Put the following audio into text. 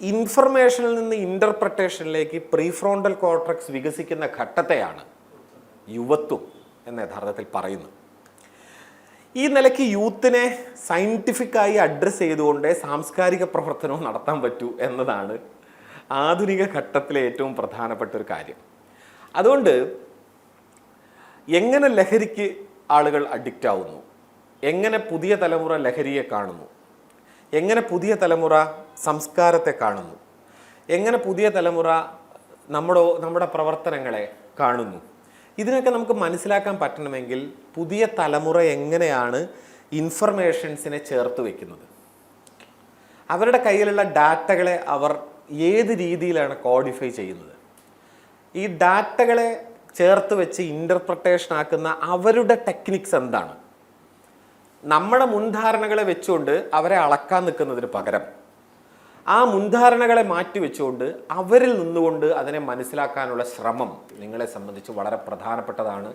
ഇൻഫർമേഷനിൽ നിന്ന് ഇന്റർപ്രട്ടേഷനിലേക്ക് prefrontal cortex വികസിക്കുന്ന ഘട്ടത്തെയാണ് യുവത്വം എന്ന യഥാർത്ഥത്തിൽ പറയുന്നത്. ഈ നിലയ്ക്ക് യൂത്തിനെ സയന്റിഫിക്കായി അഡ്രസ്സ് ചെയ്തുകൊണ്ട് സാംസ്കാരിക പ്രവർത്തനവും നടത്താൻ പറ്റൂ എന്നതാണ് ആധുനിക ഘട്ടത്തിലെ ഏറ്റവും പ്രധാനപ്പെട്ട ഒരു കാര്യം. അതുകൊണ്ട് എങ്ങനെ ലഹരിക്ക് ആളുകൾ അഡിക്റ്റ് ആവുന്നു? എങ്ങനെ പുതിയ തലമുറ ലഹരിയെ കാണുന്നു? എങ്ങനെ പുതിയ തലമുറ സംസ്കാരത്തെ കാണുന്നു? എങ്ങനെ പുതിയ തലമുറ നമ്മുടെ നമ്മുടെ പ്രവർത്തനങ്ങളെ കാണുന്നു? ഇതിനൊക്കെ നമുക്ക് മനസ്സിലാക്കാൻ പറ്റണമെങ്കിൽ പുതിയ തലമുറ എങ്ങനെയാണ് ഇൻഫർമേഷൻസിനെ ചേർത്ത് വെക്കുന്നത്? അവരുടെ കയ്യിലുള്ള ഡാറ്റകളെ അവർ ഏത് രീതിയിലാണ് കോഡിഫൈ ചെയ്യുന്നത്? ഈ ഡാറ്റകളെ ചേർത്ത് വെച്ച് ഇന്റർപ്രട്ടേഷൻ ആക്കുന്ന അവരുടെ ടെക്നിക്സ് എന്താണ്? നമ്മുടെ മുൻധാരണകളെ വെച്ചുകൊണ്ട് അവരെ അളക്കാൻ നിൽക്കുന്നതിന് പകരം ആ മുൻധാരണകളെ മാറ്റി വെച്ചുകൊണ്ട് അവരിൽ നിന്നുകൊണ്ട് അതിനെ മനസ്സിലാക്കാനുള്ള ശ്രമം നിങ്ങളെ സംബന്ധിച്ച് വളരെ പ്രധാനപ്പെട്ടതാണ്.